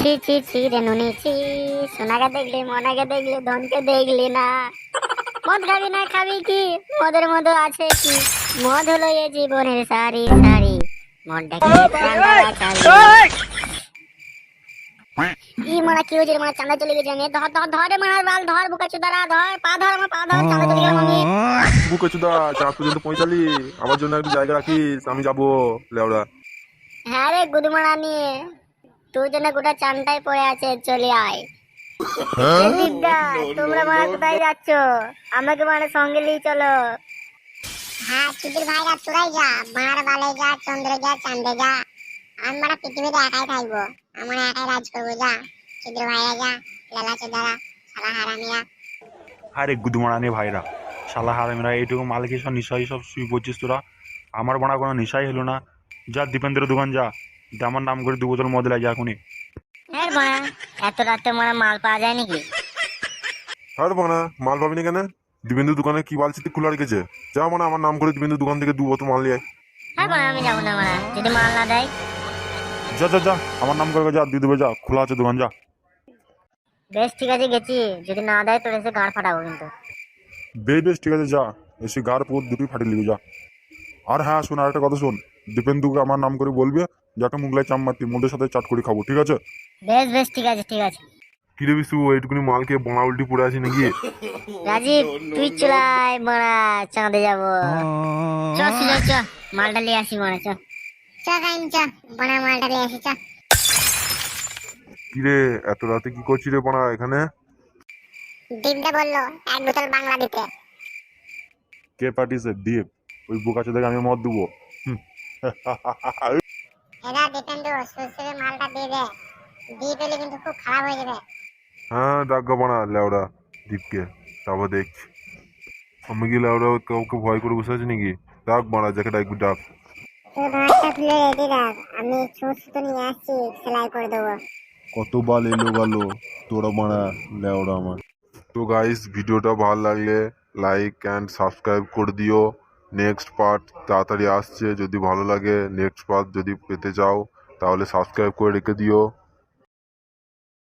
ছি ছি ছি রে নুনি ছি। সোনাকে দেখলি মনাকে দেখলি ধনকে দেখলি না। মদ খাবি না খাবি কি? মদের মতো আছে কি? মদ হলো এ জীবনের সারি সারি। মদটা ই মারা কি হয়েছে মারা? চাঁদা চলে গেছে আমি ধর ধর ধর রে মারা বাল ধর বুকা চুদারা ধর পা ধর আমার পা ধর চাঁদা চলে গেলাম আমি বুকে চুদা চাঁদ পর্যন্ত পৌঁছালি। আমার জন্য একটু জায়গা রাখিস আমি যাব লেওড়া হ্যাঁ রে গুদমারা জন্য গোটা চানটাই পড়ে আছে চলে আয়। এ তোমরা মারা কোথায় যাচ্ছ? আমাকে মানে সঙ্গে নিয়ে চলো। হ্যাঁ সুধীর ভাইরা তোরাই যা। মার বালে যা চন্দ্রে যা চাঁদে যা। আমি মারা পৃথিবীতে একাই থাকব। আমার একাই রাজ করব যা। সুধীর ভাইরা যা লেলা চোদারা হারামিরা আরে গুদমারানি ভাইরা। শালা হারামিরা এইটুকু মালিক সব নিশাই সব শুই পড়ছিস তোরা? আমার বানা কোনো নিশাই হলো না। যা দীপেন্দ্র দোকান যা। আমার নাম করে দু বোতল মদ লাগে এখনই। হ্যাঁ এত রাতে মারা মাল পাওয়া যায় নাকি? আর বানা মাল পাবি না কেন? দিবেন্দু দোকানে কি বালছিতে খোলা রেখেছে? যা মানে আমার নাম করে দিবেন্দু দোকান থেকে দু বোতল মাল নিয়ে আয়। হ্যাঁ মারা আমি যাব না মারা যদি মাল না দেয়। যা যা যা আমার নাম করে যা দিয়ে দেবে যা খোলা আছে দোকান যা। বেশ ঠিক আছে গেছি। যদি না দেয় তোর এসে গাঁড় ফাটাবো কিন্তু। বেশ বেশ ঠিক আছে যা। এসে গার পোত দুটোই ফাটিয়ে লিখে যা। আর হ্যাঁ শোন আরেকটা কথা শোন। দীপেন্দুকে আমার নাম করে বলবি যাকে মুগলাই চাম মারতি মদের সাথে চাট করে খাব ঠিক আছে? বেশ বেশ ঠিক আছে ঠিক আছে। কি রে বিশু এইটুকুনি মাল খেয়ে বনা উল্টি পড়ে আছি নাকি? রাজীব তুই চলাই মারা চাঁদে যাব। চ সুজয় চ মালটা নিয়ে আসি মারা চ। চ গাইন চ বনা মালটা দিয়ে আসি চ। কি রে এত রাতে কি করছি রে বনা এখানে? দীপদা বলল এক বোতল বাংলা দিতে। কে পাঠিয়েছে? দীপ। ওই বোকা চোদাকে আমি মদ দেবো। এরা দীপেন্দু সুশ্রী মালটা দিয়ে দে। দিয়ে পেলে কিন্তু খুব খারাপ হয়ে যাবে। হ্যাঁ ডাক্কা বানা লেওড়া দীপকে। তারপর দেখছি। আমি কি লেওড়া কাউকে ভয় করে বসে আছি নাকি? ডাক বানা যাকে ডাকবি ডাক। তুই ভাতটা খুলে রেডি রাখ আমি ছুট নিয়ে আসছি সেলাই করে দেবো। কত বাল এলো গালো তোরা মারা লেওড়া আমার। তো গাইস ভিডিওটা ভালো লাগলে লাইক অ্যান্ড সাবস্ক্রাইব করে দিও। নেক্সট পার্ট তাড়াতাড়ি আসছে। যদি ভালো লাগে, নেক্সট পার্ট যদি পেতে চাও, তাহলে সাবস্ক্রাইব করে রেখে দিও।